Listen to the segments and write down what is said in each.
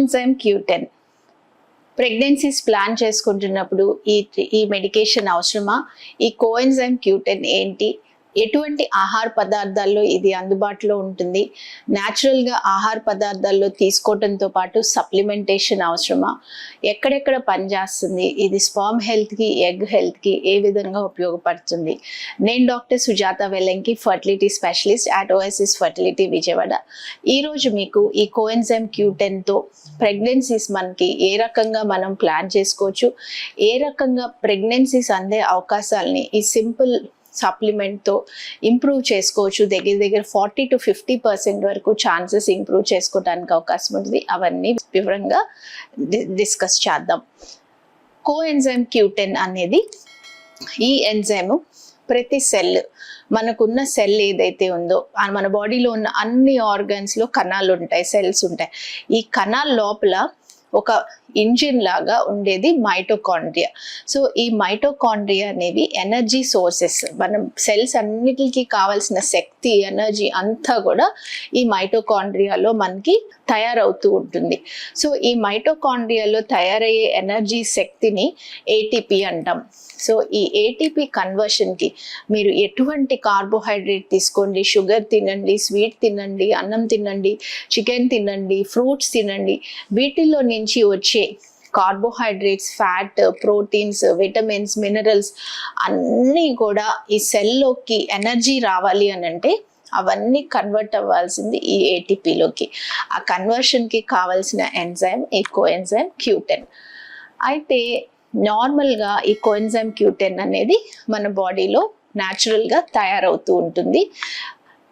Coenzyme Q ten pregnancies plan చేసుకుంటున్నప్పుడు ఈ ఈ మెడికేషన్ అవసరమా? ఈ కోఎన్జైమ్ క్యూటెన్ ఏంటి? ఎటువంటి ఆహార పదార్థాల్లో ఇది అందుబాటులో ఉంటుంది? న్యాచురల్గా ఆహార పదార్థాల్లో తీసుకోవడంతో పాటు సప్లిమెంటేషన్ అవసరమా? ఎక్కడెక్కడ పనిచేస్తుంది ఇది స్పామ్ హెల్త్కి ఎగ్ హెల్త్కి ఏ విధంగా ఉపయోగపడుతుంది? నేను doctor Sujatha Vellanki fertility specialist at OSS fertility Vijayawada. ఈరోజు మీకు ఈ కోఎన్జైమ్ క్యూటెన్తో ప్రెగ్నెన్సీస్ మనకి ఏ రకంగా మనం ప్లాన్ చేసుకోవచ్చు? ఏ రకంగా ప్రెగ్నెన్సీస్ అందే అవకాశాలని ఈ సింపుల్ సప్లిమెంట్తో ఇంప్రూవ్ చేసుకోవచ్చు. దగ్గర దగ్గర ఫార్టీ టు ఫిఫ్టీ పర్సెంట్ వరకు ఛాన్సెస్ ఇంప్రూవ్ చేసుకోవడానికి అవకాశం ఉంటుంది. అవన్నీ వివరంగా డిస్కస్ చేద్దాం. కో ఎంజైమ్ క్యూటెన్ అనేది ఈ ఎంజైమ్ ప్రతి సెల్ మనకున్న సెల్ ఏదైతే ఉందో మన బాడీలో ఉన్న అన్ని ఆర్గన్స్లో కణాలు ఉంటాయి సెల్స్ ఉంటాయి. ఈ కణాల లోపల ఒక ఇంజిన్ లాగా ఉండేది మైటోకాండ్రియా. సో ఈ మైటోకాండ్రియా అనేవి ఎనర్జీ సోర్సెస్. మనం సెల్స్ అన్నిటికీ కావాల్సిన శక్తి ఎనర్జీ అంతా కూడా ఈ మైటోకాండ్రియాలో మనకి తయారవుతూ ఉంటుంది. సో ఈ మైటోకాండ్రియాలో తయారయ్యే ఎనర్జీ శక్తిని ఏటీపీ అంటాం. సో ఈ ఏటీపీ కన్వర్షన్కి మీరు ఎటువంటి కార్బోహైడ్రేట్ తీసుకోండి. షుగర్ తినండి స్వీట్ తినండి అన్నం తినండి చికెన్ తినండి ఫ్రూట్స్ తినండి. వీటిల్లో నుంచి వచ్చే carbohydrates fat proteins vitamins minerals అన్నీ కూడా ఈ సెల్లోకి ఎనర్జీ రావాలి అని అంటే అవన్నీ కన్వర్ట్ అవ్వాల్సింది ఈ ఏటీపీలోకి ఆ కన్వర్షన్కి కావాల్సిన ఎంజైమ్ ఈ కోఎంజైమ్ క్యూటెన్ అయితే నార్మల్గా ఈ కోఎంజైమ్ క్యూటెన్ అనేది మన బాడీలో న్యాచురల్గా తయారవుతూ ఉంటుంది.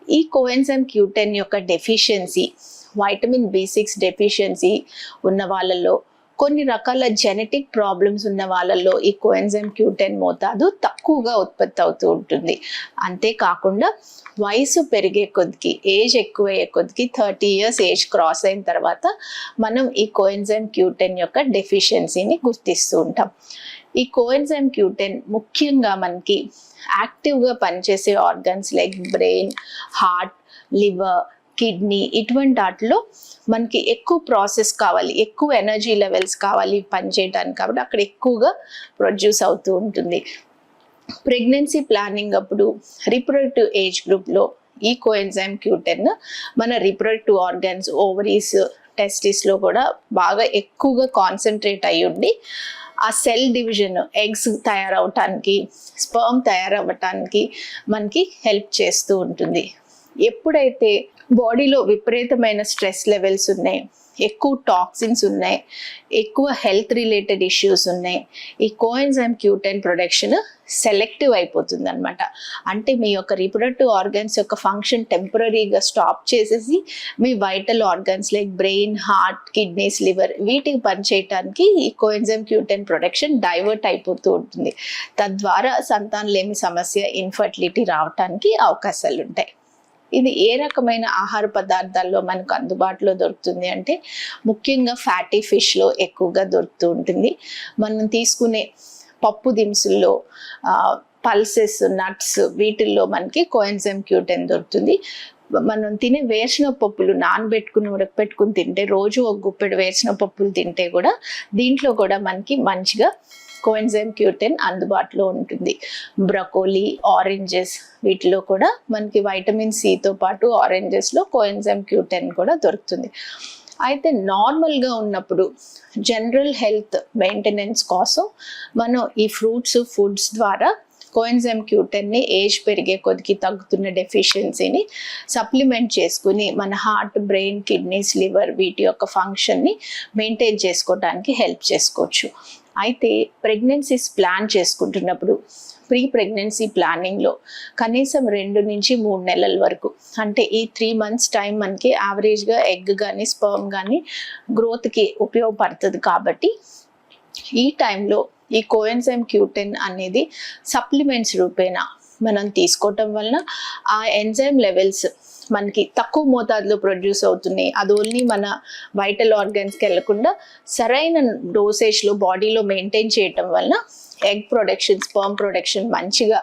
ఈ కోఎంజైమ్ క్యూటెన్ యొక్క deficiency vitamin B six deficiency ఉన్న వాళ్ళలో కొన్ని రకాల జెనెటిక్ ప్రాబ్లమ్స్ ఉన్న వాళ్ళల్లో ఈ కోఎన్జైమ్ క్యూటెన్ మోతాదు తక్కువగా ఉత్పత్తి అవుతూ ఉంటుంది. అంతేకాకుండా వయసు పెరిగే కొద్దికి ఏజ్ ఎక్కువయ్యే కొద్దికి థర్టీ ఇయర్స్ ఏజ్ క్రాస్ అయిన తర్వాత మనం ఈ కోఎన్జైమ్ క్యూటెన్ యొక్క డెఫిషియన్సీని గుర్తిస్తూ ఉంటాం. ఈ కోఎన్జైమ్ క్యూటెన్ ముఖ్యంగా మనకి యాక్టివ్గా పనిచేసే organs like brain heart liver kidney ఇటువంటి వాటిలో మనకి ఎక్కువ ప్రాసెస్ కావాలి ఎక్కువ ఎనర్జీ లెవెల్స్ కావాలి పనిచేయడానికి కాబట్టి అక్కడ ఎక్కువగా ప్రొడ్యూస్ అవుతూ ఉంటుంది. ప్రెగ్నెన్సీ ప్లానింగ్ అప్పుడు రిప్రొడక్టివ్ ఏజ్ గ్రూప్లో ఈ కోఎన్జైమ్ క్యూటెన్ మన రిప్రొడక్టివ్ ఆర్గన్స్ ఓవరీస్ టెస్టిస్లో కూడా బాగా ఎక్కువగా కాన్సన్ట్రేట్ అయ్యి ఉండి ఆ సెల్ డివిజన్ ఎగ్స్ తయారవటానికి స్పర్మ్ తయారవ్వటానికి మనకి హెల్ప్ చేస్తూ ఉంటుంది. ఎప్పుడైతే బాడీలో విపరీతమైన స్ట్రెస్ లెవెల్స్ ఉన్నాయి. ఎక్కువ టాక్సిన్స్ ఉన్నాయి. ఎక్కువ హెల్త్ రిలేటెడ్ ఇష్యూస్ ఉన్నాయి. ఈ కోఎన్జైమ్ క్యూటైన్ ప్రొడక్షన్ సెలెక్టివ్ అయిపోతుంది అనమాట అంటే మీ యొక్క రీప్రొడక్టివ్ ఆర్గన్స్ యొక్క ఫంక్షన్ టెంపరీగా స్టాప్ చేసేసి మీ vital organs like brain heart kidneys liver వీటికి పనిచేయటానికి ఈ కోఎన్జైమ్ క్యూటెన్ ప్రొడక్షన్ డైవర్ట్ అయిపోతూ ఉంటుంది. తద్వారా సంతానలేమి సమస్య ఇన్ఫర్టిలిటీ రావటానికి అవకాశాలు ఉంటాయి ఇది ఏ రకమైన ఆహార పదార్థాల్లో మనకు అందుబాటులో దొరుకుతుంది అంటే ముఖ్యంగా ఫ్యాటీ ఫిష్లో ఎక్కువగా దొరుకుతూ ఉంటుంది. మనం తీసుకునే పప్పు దినుసుల్లో పల్సెస్ నట్స్ వీటిల్లో మనకి కోఎన్జైమ్ క్యూటెన్ దొరుకుతుంది. మనం తినే వేసిన పప్పులు నానబెట్టుకుని ఉడకపెట్టుకుని తింటే రోజు ఒక గుప్పెడు వేసిన పప్పులు తింటే కూడా దీంట్లో కూడా మనకి మంచిగా కోఎన్జైమ్ క్యూటెన్ అందుబాటులో ఉంటుంది. బ్రకోలీ ఆరెంజెస్ వీటిలో కూడా మనకి వైటమిన్ సితో పాటు ఆరెంజెస్లో కోఎన్జైమ్ క్యూటెన్ కూడా దొరుకుతుంది. అయితే నార్మల్గా ఉన్నప్పుడు జనరల్ హెల్త్ మెయింటెనెన్స్ కోసం మనం ఈ ఫ్రూట్స్ ఫుడ్స్ ద్వారా కోఎన్జైమ్ క్యూటెన్ని ఏజ్ పెరిగే కొద్దికి తగ్గుతున్న డెఫిషియన్సీని సప్లిమెంట్ చేసుకుని మన హార్ట్ బ్రెయిన్ కిడ్నీస్ లివర్ వీటి యొక్క ఫంక్షన్ని మెయింటైన్ చేసుకోవడానికి హెల్ప్ చేసుకోవచ్చు. అయితే ప్రెగ్నెన్సీస్ ప్లాన్ చేసుకుంటున్నప్పుడు ప్రీ ప్రెగ్నెన్సీ ప్లానింగ్లో కనీసం రెండు నుంచి మూడు నెలల వరకు అంటే ఈ త్రీ మంత్స్ టైం మనకి యావరేజ్గా ఎగ్ కానీ స్పర్మ్ కానీ గ్రోత్కి ఉపయోగపడుతుంది కాబట్టి ఈ టైంలో ఈ కోఎన్సైమ్ క్యూటెన్ అనేది సప్లిమెంట్స్ రూపేణా మనం తీసుకోవటం వలన ఆ ఎంజైమ్ లెవెల్స్ మనకి తక్కువ మోతాదులో ప్రొడ్యూస్ అవుతున్నాయి. అది ఓన్లీ మన వైటల్ ఆర్గాన్స్కి వెళ్ళకుండా సరైన డోసేజ్లో బాడీలో మెయింటైన్ చేయటం వలన ఎగ్ ప్రొడక్షన్ స్పర్మ్ ప్రొడక్షన్ మంచిగా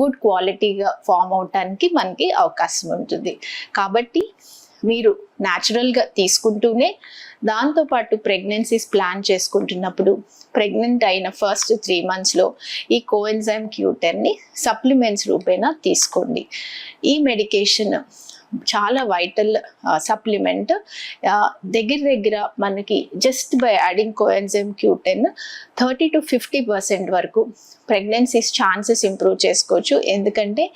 గుడ్ క్వాలిటీగా ఫామ్ అవటానికి మనకి అవకాశం ఉంటుంది. కాబట్టి మీరు న్యాచురల్గా తీసుకుంటూనే దాంతోపాటు ప్రెగ్నెన్సీస్ ప్లాన్ చేసుకుంటున్నప్పుడు ప్రెగ్నెంట్ అయిన ఫస్ట్ త్రీ మంత్స్లో ఈ కోఎన్జైమ్ క్యూటెన్ని సప్లిమెంట్స్ రూపేణా తీసుకోండి. ఈ మెడికేషన్ చాలా వైటల్ సప్లిమెంట్ uh, uh, దగ్గర దగ్గర మనకి just by adding coenzyme Q ten thirty to fifty percent వరకు ప్రెగ్నెన్సీస్ ఛాన్సెస్ ఇంప్రూవ్ చేసుకోవచ్చు. ఎందుకంటే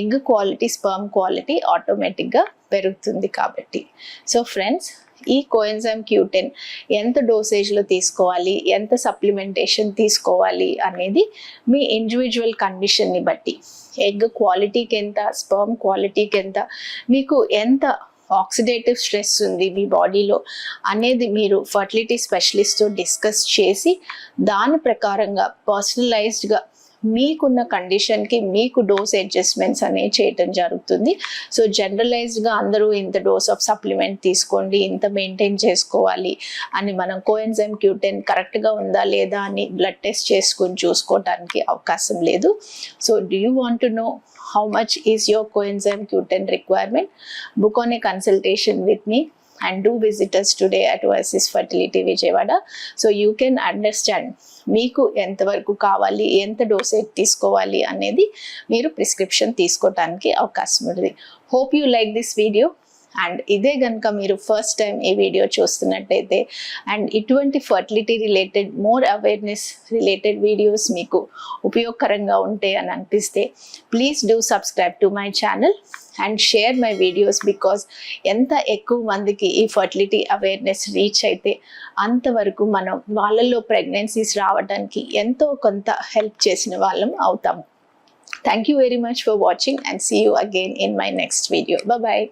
ఎగ్ క్వాలిటీ స్పర్మ్ క్వాలిటీ ఆటోమేటిక్గా పెరుగుతుంది కాబట్టి. సో ఫ్రెండ్స్ ఈ కోఎన్జైమ్ క్యూటెన్ ఎంత డోసేజ్లో తీసుకోవాలి? ఎంత సప్లిమెంటేషన్ తీసుకోవాలి? అనేది మీ ఇండివిజువల్ కండిషన్ని బట్టి. ఎగ్ క్వాలిటీకి ఎంత? స్పర్మ్ క్వాలిటీకి ఎంత? మీకు ఎంత ఆక్సిడేటివ్ స్ట్రెస్ ఉంది మీ బాడీలో అనేది మీరు ఫర్టిలిటీ స్పెషలిస్ట్తో డిస్కస్ చేసి దాని ప్రకారంగా పర్సనలైజ్డ్గా మీకున్న కండిషన్కి మీకు డోస్ అడ్జస్ట్మెంట్స్ అనేవి చేయటం జరుగుతుంది. సో జనరలైజ్డ్గా అందరూ ఇంత డోస్ ఆఫ్ సప్లిమెంట్ తీసుకోండి ఇంత మెయింటైన్ చేసుకోవాలి అని మనం కోఎన్జైమ్ క్యూటెన్ కరెక్ట్గా ఉందా లేదా అని బ్లడ్ టెస్ట్ చేసుకుని చూసుకోవటానికి అవకాశం లేదు. So do you want to know how much is your coenzyme Q10 requirement, book on a consultation with me. And do visit us today at Oasis Fertility Vijayawada. So you can understand మీకు ఎంతవరకు కావాలి ఎంత dosage తీసుకోవాలి అనేది మీరు prescription తీసుకోవడానికి అవకాశం ఉంది hope you like this video and ఇదే కనుక మీరు ఫస్ట్ టైం ఈ వీడియో చూస్తున్నట్టయితే అండ్ ఇటువంటి fertility related more awareness related videos మీకు ఉపయోగకరంగా ఉంటాయి అని అనిపిస్తే please do subscribe to my channel and share my videos because ఎంత ఎక్కువ మందికి ఈ ఫర్టిలిటీ అవేర్నెస్ రీచ్ అయితే అంతవరకు మనం వాళ్ళల్లో ప్రెగ్నెన్సీస్ రావడానికి ఎంతో కొంత హెల్ప్ చేసిన వాళ్ళం అవుతాము. Thank you very much for watching and see you again in my next video bye